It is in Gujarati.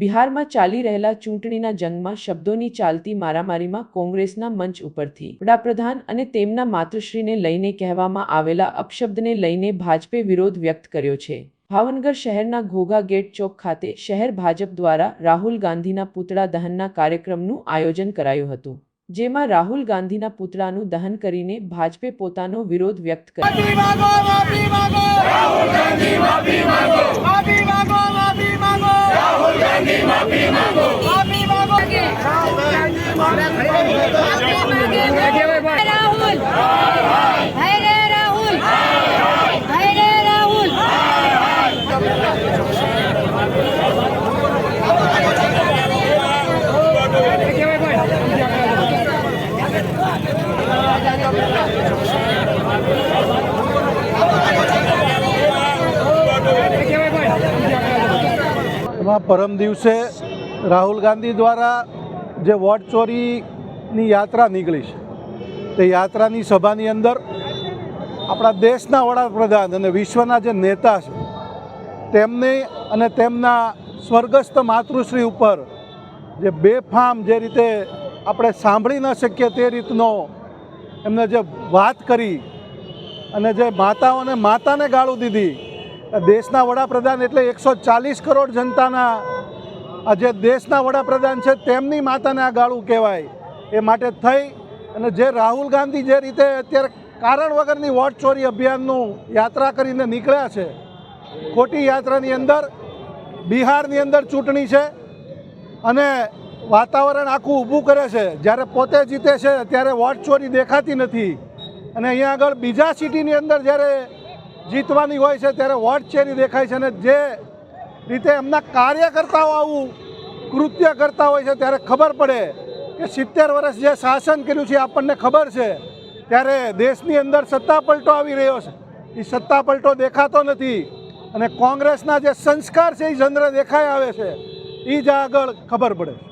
બિહારમાં ચાલી રહેલા ચૂંટણીના જંગમાં શબ્દોની ચાલતી મારામારીમાં કોંગ્રેસના મંચ ઉપરથી વડાપ્રધાન અને તેમના માતૃશ્રીને લઈને કહેવામાં આવેલા અપશબ્દને લઈને ભાજપે વિરોધ વ્યક્ત કર્યો છે. ભાવનગર શહેરના ઘોઘા ગેટ ચોક ખાતે શહેર ભાજપ દ્વારા રાહુલ ગાંધીના પૂતળા દહનના કાર્યક્રમનું આયોજન કરાયું હતું, જેમાં રાહુલ ગાંધીના પૂતળાનું દહન કરીને ભાજપે પોતાનો વિરોધ વ્યક્ત કર્યો. પરમ દિવસે રાહુલ ગાંધી દ્વારા જે વોટ ચોરીની યાત્રા નીકળી છે. તે યાત્રાની સભાની અંદર આપણા દેશના વડાપ્રધાન અને વિશ્વના જે નેતા છે, તેમને અને તેમના સ્વર્ગસ્થ માતૃશ્રી ઉપર જે બેફામ જે રીતે આપણે સાંભળી ન શકીએ તે રીતનો એમને જે વાત કરી અને જે માતાઓને માતાને ગાળું દીધી દેશના વડાપ્રધાન એટલે એકસો ચાલીસ કરોડ જનતાના આ જે દેશના વડાપ્રધાન છે, તેમની માતાને આ ગાળું કહેવાય. એ માટે થઈ. અને જે રાહુલ ગાંધી જે રીતે અત્યારે કારણ વગરની વોટ ચોરી અભિયાનનું યાત્રા કરીને નીકળ્યા છે, ખોટી યાત્રાની અંદર, બિહારની અંદર ચૂંટણી છે, અને વાતાવરણ આખું ઊભું કરે છે. જ્યારે પોતે જીતે છે, ત્યારે વોટ ચોરી દેખાતી નથી. અને અહીંયા આગળ બીજા સિટીની અંદર જ્યારે જીતવાની હોય છે, ત્યારે વોટ ચોરી દેખાય છે અને જે રીતે એમના કાર્યકર્તાઓ આવું કૃત્ય કરતા હોય છે, ત્યારે ખબર પડે કે સિત્તેર વર્ષ જે શાસન કર્યું છે આપણને ખબર છે, ત્યારે દેશની અંદર સત્તા પલટો આવી રહ્યો છે. એ સત્તા પલટો દેખાતો નથી અને કોંગ્રેસના જે સંસ્કાર છે એ ચંદ્ર દેખાઈ આવે છે. એ જ આગળ ખબર પડે છે.